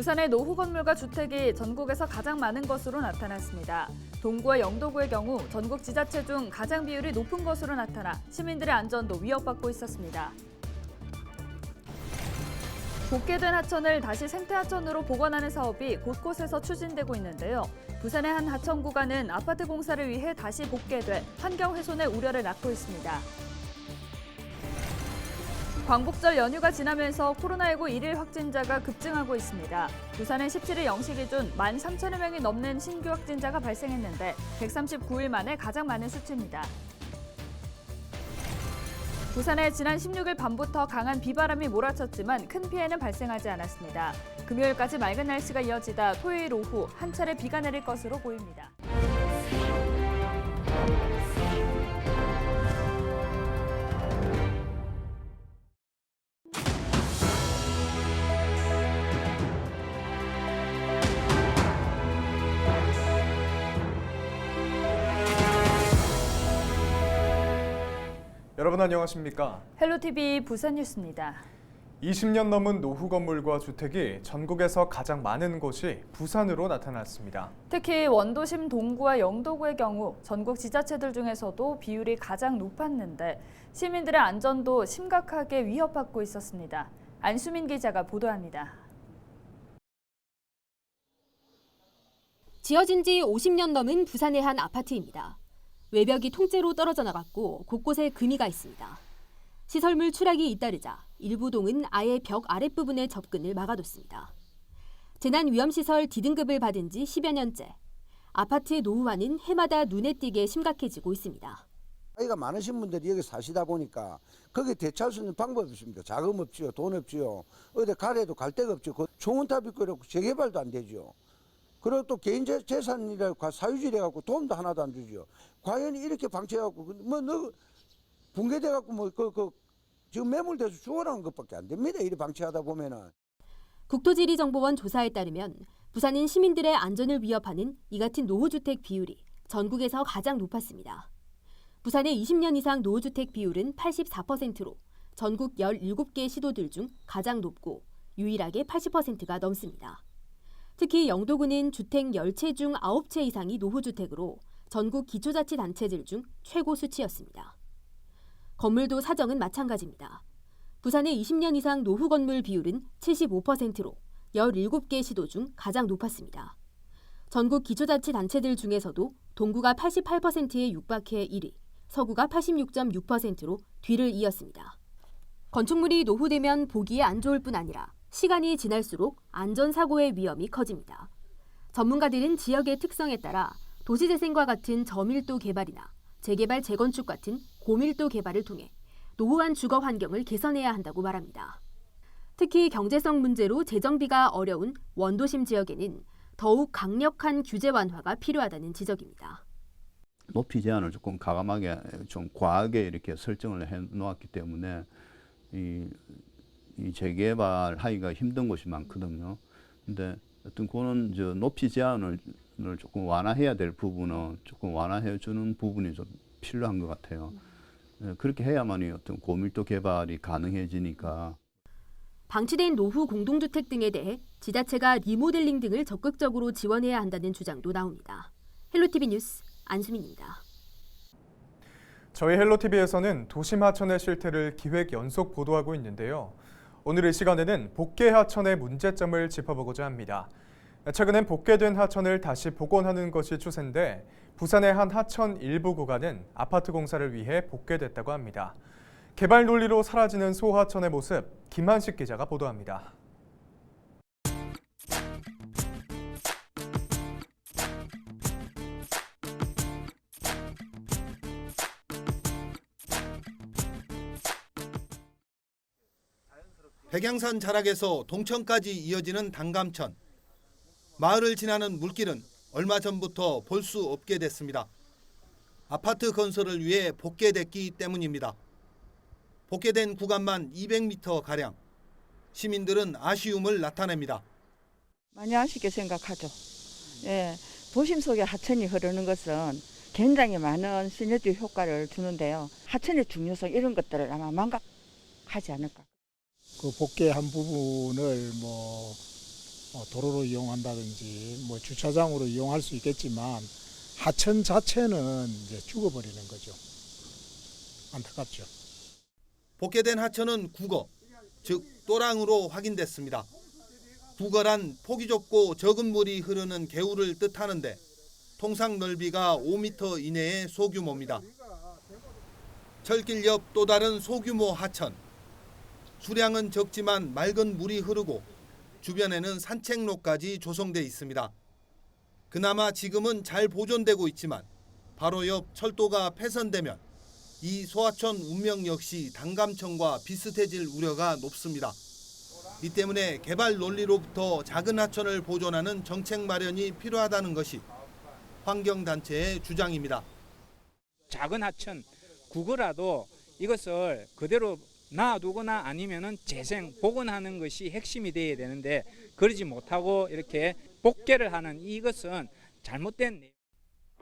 부산의 노후 건물과 주택이 전국에서 가장 많은 것으로 나타났습니다. 동구와 영도구의 경우 전국 지자체 중 가장 비율이 높은 것으로 나타나 시민들의 안전도 위협받고 있었습니다. 복개된 하천을 다시 생태 하천으로 복원하는 사업이 곳곳에서 추진되고 있는데요. 부산의 한 하천 구간은 아파트 공사를 위해 다시 복개돼 환경 훼손의 우려를 낳고 있습니다. 광복절 연휴가 지나면서 코로나19 일일 확진자가 급증하고 있습니다. 부산은 17일 0시 기준 1만 3천여 명이 넘는 신규 확진자가 발생했는데 139일 만에 가장 많은 수치입니다. 부산에 지난 16일 밤부터 강한 비바람이 몰아쳤지만 큰 피해는 발생하지 않았습니다. 금요일까지 맑은 날씨가 이어지다 토요일 오후 한 차례 비가 내릴 것으로 보입니다. 여러분 안녕하십니까? 헬로티비 부산 뉴스입니다. 20년 넘은 노후 건물과 주택이 전국에서 가장 많은 곳이 부산으로 나타났습니다. 특히 원도심 동구와 영도구의 경우 전국 지자체들 중에서도 비율이 가장 높았는데 시민들의 안전도 심각하게 위협받고 있었습니다. 안수민 기자가 보도합니다. 지어진 지 50년 넘은 부산의 한 아파트입니다. 외벽이 통째로 떨어져 나갔고 곳곳에 금이가 있습니다. 시설물 추락이 잇따르자 일부 동은 아예 벽 아랫부분의 접근을 막아뒀습니다. 재난 위험시설 D등급을 받은 지 10여 년째. 아파트의 노후화는 해마다 눈에 띄게 심각해지고 있습니다. 나이가 많으신 분들이 여기 사시다 보니까 거기 대체할 수 있는 방법이 없습니다. 자금 없지요, 돈 없지요. 어디 가래도 갈 데가 없죠. 그 좋은 탑 있고 재개발도 안 되죠. 그리고 또 개인 재- 재산이라 사유지래 갖고 도움도 하나도 안 주죠. 과연 이렇게 방치해갖고 뭐 너 붕괴돼갖고 뭐 그 그 지금 매몰돼서 죽어나는 것밖에 안 됩니다. 이렇게 방치하다 보면은. 국토지리정보원 조사에 따르면 부산은 시민들의 안전을 위협하는 이 같은 노후주택 비율이 전국에서 가장 높았습니다. 부산의 20년 이상 노후주택 비율은 84%로 전국 17개 시도들 중 가장 높고 유일하게 80%가 넘습니다. 특히 영도구는 주택 10채 중 9채 이상이 노후주택으로 전국 기초자치단체들 중 최고 수치였습니다. 건물도 사정은 마찬가지입니다. 부산의 20년 이상 노후 건물 비율은 75%로 17개 시도 중 가장 높았습니다. 전국 기초자치단체들 중에서도 동구가 88%에 육박해 1위, 서구가 86.6%로 뒤를 이었습니다. 건축물이 노후되면 보기에 안 좋을 뿐 아니라 시간이 지날수록 안전사고의 위험이 커집니다. 전문가들은 지역의 특성에 따라 도시재생과 같은 저밀도 개발이나 재개발 재건축 같은 고밀도 개발을 통해 노후한 주거 환경을 개선해야 한다고 말합니다. 특히 경제성 문제로 재정비가 어려운 원도심 지역에는 더욱 강력한 규제 완화가 필요하다는 지적입니다. 높이 제한을 조금 가감하게 좀 과하게 이렇게 설정을 해 놓았기 때문에 이, 이 재개발 하기가 힘든 곳이 많거든요. 근데 어떤 그런 저 높이 제한을 을 조금 완화해야 될 부분은 조금 완화해 주는 부분이 좀 필요한 것 같아요. 예, 그렇게 해야만이 어떤 고밀도 개발이 가능해지니까 방치된 노후 공동주택 등에 대해 지자체가 리모델링 등을 적극적으로 지원해야 한다는 주장도 나옵니다. 헬로티비 뉴스 안수민입니다. 저희 헬로티비에서는 도심 하천의 실태를 기획 연속 보도하고 있는데요. 오늘 이 시간에는 복개 하천의 문제점을 짚어보고자 합니다. 최근엔 복개된 하천을 다시 복원하는 것이 추세인데 부산의 한 하천 일부 구간은 아파트 공사를 위해 복개됐다고 합니다. 개발 논리로 사라지는 소하천의 모습 김한식 기자가 보도합니다. 백양산 자락에서 동천까지 이어지는 단감천. 마을을 지나는 물길은 얼마 전부터 볼 수 없게 됐습니다. 아파트 건설을 위해 복개됐기 때문입니다. 복개된 구간만 200m 가량. 시민들은 아쉬움을 나타냅니다. 많이 아쉽게 생각하죠. 예, 도심 속에 하천이 흐르는 것은 굉장히 많은 시너지 효과를 주는데요. 하천의 중요성 이런 것들을 아마 망각하지 않을까. 그 복개한 부분을 뭐 어, 도로로 이용한다든지 뭐 주차장으로 이용할 수 있겠지만 하천 자체는 이제 죽어버리는 거죠. 안타깝죠. 복개된 하천은 국어, 즉 또랑으로 확인됐습니다. 국어란 폭이 좁고 적은 물이 흐르는 개울을 뜻하는데 통상 넓이가 5m 이내의 소규모입니다. 철길 옆 또 다른 소규모 하천. 수량은 적지만 맑은 물이 흐르고 주변에는 산책로까지 조성돼 있습니다. 그나마 지금은 잘 보존되고 있지만 바로 옆 철도가 폐선되면 이 소하천 운명 역시 단감천과 비슷해질 우려가 높습니다. 이 때문에 개발 논리로부터 작은 하천을 보존하는 정책 마련이 필요하다는 것이 환경단체의 주장입니다. 작은 하천 국어라도 이것을 그대로 놔두거나 아니면은 재생 복원하는 것이 핵심이 되어야 되는데 그러지 못하고 이렇게 복개를 하는 이것은 잘못된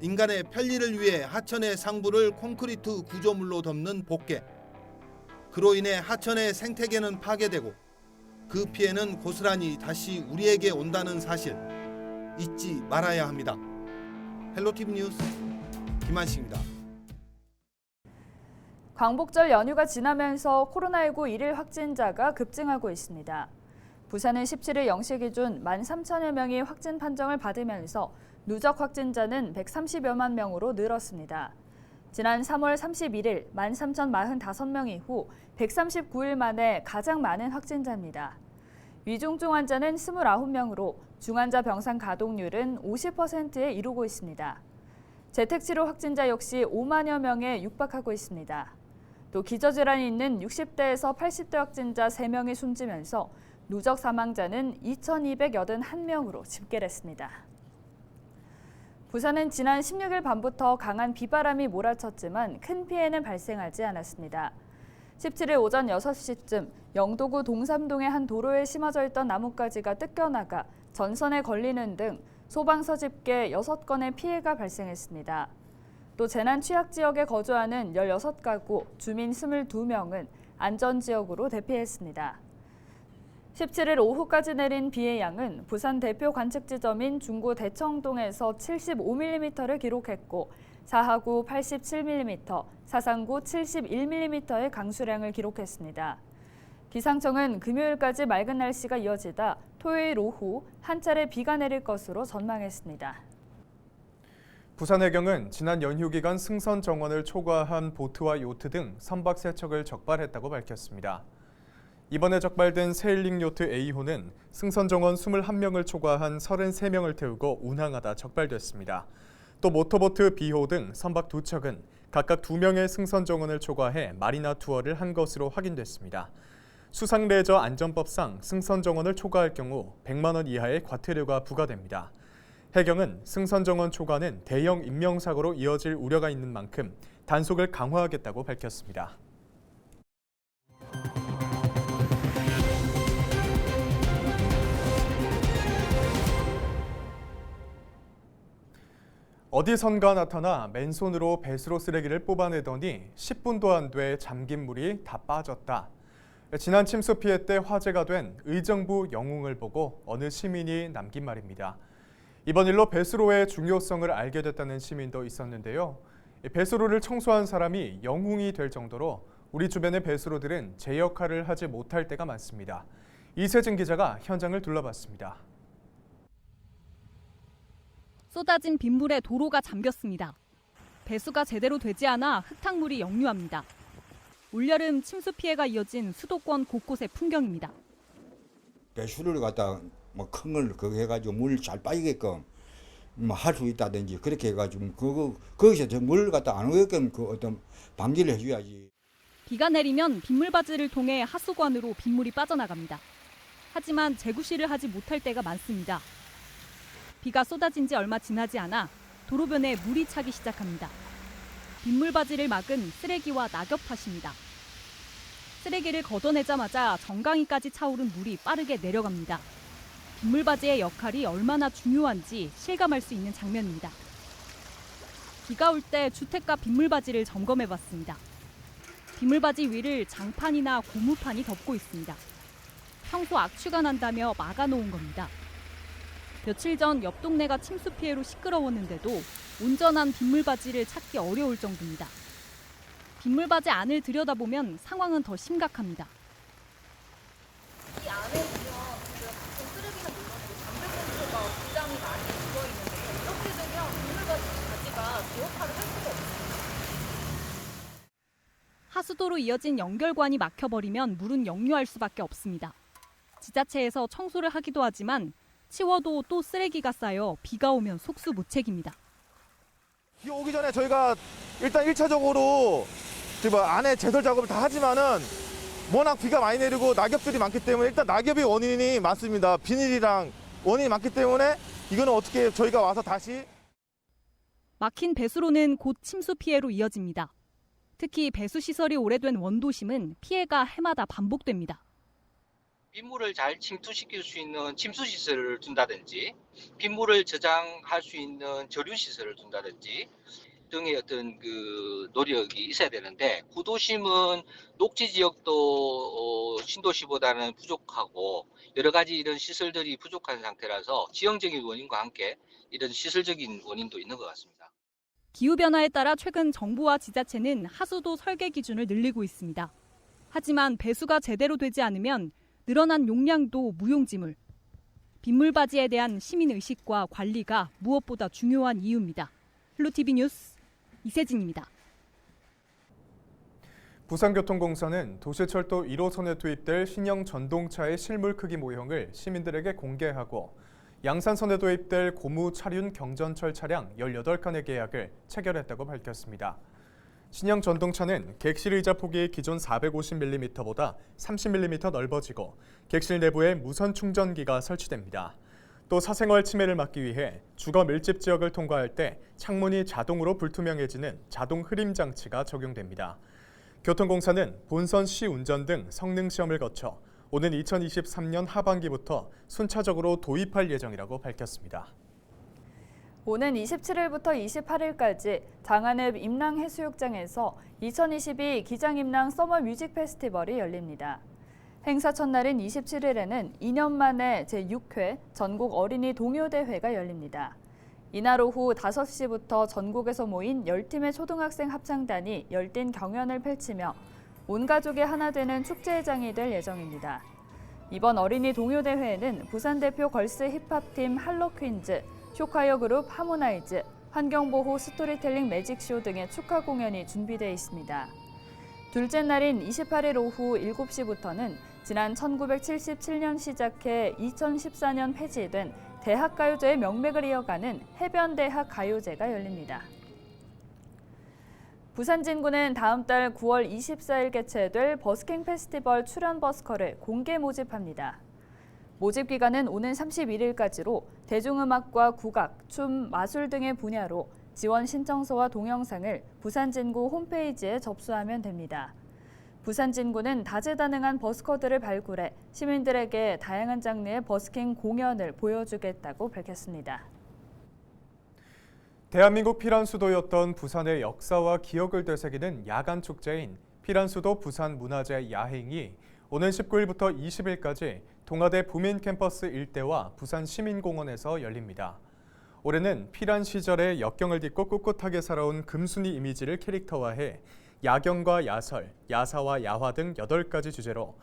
인간의 편리를 위해 하천의 상부를 콘크리트 구조물로 덮는 복개. 그로 인해 하천의 생태계는 파괴되고 그 피해는 고스란히 다시 우리에게 온다는 사실 잊지 말아야 합니다. 헬로티비 뉴스 김한식입니다. 광복절 연휴가 지나면서 코로나19 일일 확진자가 급증하고 있습니다. 부산은 17일 0시 기준 13,000여 명이 확진 판정을 받으면서 누적 확진자는 130여만 명으로 늘었습니다. 지난 3월 31일 13,045명 이후 139일 만에 가장 많은 확진자입니다. 위중증 환자는 29명으로 중환자 병상 가동률은 50%에 이르고 있습니다. 재택치료 확진자 역시 5만여 명에 육박하고 있습니다. 또 기저질환이 있는 60대에서 80대 확진자 3명이 숨지면서 누적 사망자는 2,281명으로 집계됐습니다. 부산은 지난 16일 밤부터 강한 비바람이 몰아쳤지만 큰 피해는 발생하지 않았습니다. 17일 오전 6시쯤 영도구 동삼동의 한 도로에 심어져 있던 나뭇가지가 뜯겨나가 전선에 걸리는 등 소방서 집계 6건의 피해가 발생했습니다. 또 재난 취약 지역에 거주하는 16가구 주민 22명은 안전 지역으로 대피했습니다. 17일 오후까지 내린 비의 양은 부산 대표 관측 지점인 중구 대청동에서 75mm를 기록했고 사하구 87mm, 사상구 71mm의 강수량을 기록했습니다. 기상청은 금요일까지 맑은 날씨가 이어지다 토요일 오후 한 차례 비가 내릴 것으로 전망했습니다. 부산해경은 지난 연휴 기간 승선 정원을 초과한 보트와 요트 등 선박 세척을 적발했다고 밝혔습니다. 이번에 적발된 세일링 요트 A호는 승선 정원 21명을 초과한 33명을 태우고 운항하다 적발됐습니다. 또 모터보트 B호 등 선박 두 척은 각각 두 명의 승선 정원을 초과해 마리나 투어를 한 것으로 확인됐습니다. 수상레저 안전법상 승선 정원을 초과할 경우 100만 원 이하의 과태료가 부과됩니다. 해경은 승선 정원 초과는 대형 인명사고로 이어질 우려가 있는 만큼 단속을 강화하겠다고 밝혔습니다. 어디선가 나타나 맨손으로 배수로 쓰레기를 뽑아내더니 10분도 안 돼 잠긴 물이 다 빠졌다. 지난 침수 피해 때 화제가 된 의정부 영웅을 보고 어느 시민이 남긴 말입니다. 이번 일로 배수로의 중요성을 알게 됐다는 시민도 있었는데요. 배수로를 청소한 사람이 영웅이 될 정도로 우리 주변의 배수로들은 제 역할을 하지 못할 때가 많습니다. 이세진 기자가 현장을 둘러봤습니다. 쏟아진 빗물에 도로가 잠겼습니다. 배수가 제대로 되지 않아 흙탕물이 역류합니다. 올여름 침수 피해가 이어진 수도권 곳곳의 풍경입니다. 배수를 갖다 뭐 큰 걸 그거 해가지고 물 잘 빠지게끔 뭐 할 수 있다든지 그렇게 해가지고 그거 거기서 물 갖다 안 오게끔 그 어떤 방지를 해줘야지. 비가 내리면 빗물 바지를 통해 하수관으로 빗물이 빠져나갑니다. 하지만 재구시를 하지 못할 때가 많습니다. 비가 쏟아진 지 얼마 지나지 않아 도로변에 물이 차기 시작합니다. 빗물 바지를 막은 쓰레기와 낙엽 탓입니다. 쓰레기를 걷어내자마자 정강이까지 차오른 물이 빠르게 내려갑니다. 빗물바지의 역할이 얼마나 중요한지 실감할 수 있는 장면입니다. 비가 올 때 주택가 빗물바지를 점검해 봤습니다. 빗물바지 위를 장판이나 고무판이 덮고 있습니다. 평소 악취가 난다며 막아놓은 겁니다. 며칠 전 옆 동네가 침수 피해로 시끄러웠는데도 온전한 빗물바지를 찾기 어려울 정도입니다. 빗물바지 안을 들여다보면 상황은 더 심각합니다. 하수도로 이어진 연결관이 막혀버리면 물은 역류할 수밖에 없습니다. 지자체에서 청소를 하기도 하지만 치워도 또 쓰레기가 쌓여 비가 오면 속수무책입니다. 비 오기 전에 저희가 일단 1차적으로 지금 안에 제설 작업을 다 하지만은 워낙 비가 많이 내리고 낙엽들이 많기 때문에 일단 낙엽이 원인이 많습니다. 비닐이랑 원인이 많기 때문에 이거는 어떻게 저희가 와서 다시 막힌 배수로는 곧 침수 피해로 이어집니다. 특히 배수 시설이 오래된 원도심은 피해가 해마다 반복됩니다. 빗물을 잘 침투시킬 수 있는 침수 시설을 둔다든지 빗물을 저장할 수 있는 저류 시설을 둔다든지 등의 어떤 그 노력이 있어야 되는데 구도심은 녹지 지역도 어, 신도시보다는 부족하고 여러 가지 이런 시설들이 부족한 상태라서 지형적인 원인과 함께 이런 시설적인 원인도 있는 것 같습니다. 기후변화에 따라 최근 정부와 지자체는 하수도 설계 기준을 늘리고 있습니다. 하지만 배수가 제대로 되지 않으면 늘어난 용량도 무용지물. 빗물바지에 대한 시민의식과 관리가 무엇보다 중요한 이유입니다. 플루티비 뉴스 이세진입니다. 부산교통공사는 도시철도 1호선에 투입될 신형 전동차의 실물 크기 모형을 시민들에게 공개하고 양산선에 도입될 고무 차륜 경전철 차량 18칸의 계약을 체결했다고 밝혔습니다. 신형 전동차는 객실 의자 폭이 기존 450mm보다 30mm 넓어지고 객실 내부에 무선 충전기가 설치됩니다. 또 사생활 침해를 막기 위해 주거 밀집 지역을 통과할 때 창문이 자동으로 불투명해지는 자동 흐림 장치가 적용됩니다. 교통공사는 본선 시운전 등 성능 시험을 거쳐 오는 2023년 하반기부터 순차적으로 도입할 예정이라고 밝혔습니다. 오는 27일부터 28일까지 장안읍 임랑해수욕장에서 2022 기장임랑 서머 뮤직 페스티벌이 열립니다. 행사 첫날인 27일에는 2년 만에 제6회 전국 어린이 동요대회가 열립니다. 이날 오후 5시부터 전국에서 모인 10팀의 초등학생 합창단이 열띤 경연을 펼치며 온 가족이 하나 되는 축제장이 될 예정입니다. 이번 어린이 동요 대회에는 부산 대표 걸스 힙합팀 할로퀸즈, 쇼카이어 그룹 하모나이즈, 환경보호 스토리텔링 매직쇼 등의 축하 공연이 준비되어 있습니다. 둘째 날인 28일 오후 7시부터는 지난 1977년 시작해 2014년 폐지된 대학가요제의 명맥을 이어가는 해변대학 가요제가 열립니다. 부산 진구는 다음 달 9월 24일 개최될 버스킹 페스티벌 출연 버스커를 공개 모집합니다. 모집 기간은 오는 31일까지로 대중음악과 국악, 춤, 마술 등의 분야로 지원 신청서와 동영상을 부산 진구 홈페이지에 접수하면 됩니다. 부산 진구는 다재다능한 버스커들을 발굴해 시민들에게 다양한 장르의 버스킹 공연을 보여주겠다고 밝혔습니다. 대한민국 피란 수도였던 부산의 역사와 기억을 되새기는 야간 축제인 피란 수도 부산 문화재 야행이 오는 19일부터 20일까지 동아대 부민 캠퍼스 일대와 부산 시민공원에서 열립니다. 올해는 피란 시절의 역경을 딛고 꿋꿋하게 살아온 금순이 이미지를 캐릭터화해 야경과 야설, 야사와 야화 등 8가지 주제로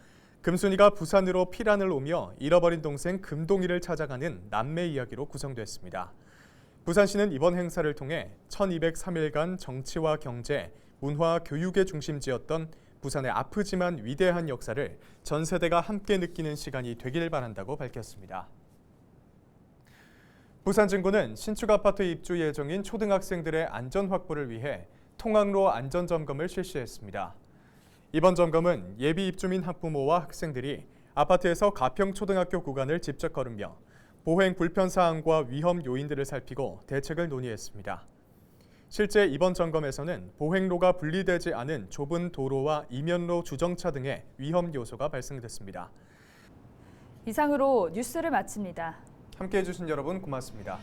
금순이가 부산으로 피란을 오며 잃어버린 동생 금동이를 찾아가는 남매 이야기로 구성됐습니다. 부산시는 이번 행사를 통해 1203일간 정치와 경제, 문화, 교육의 중심지였던 부산의 아프지만 위대한 역사를 전 세대가 함께 느끼는 시간이 되길 바란다고 밝혔습니다. 부산진구는 신축 아파트 입주 예정인 초등학생들의 안전 확보를 위해 통학로 안전 점검을 실시했습니다. 이번 점검은 예비 입주민 학부모와 학생들이 아파트에서 가평 초등학교 구간을 직접 걸으며 보행 불편 사항과 위험 요인들을 살피고 대책을 논의했습니다. 실제 이번 점검에서는 보행로가 분리되지 않은 좁은 도로와 이면로 주정차 등의 위험 요소가 발생됐습니다. 이상으로 뉴스를 마칩니다. 함께해 주신 여러분 고맙습니다.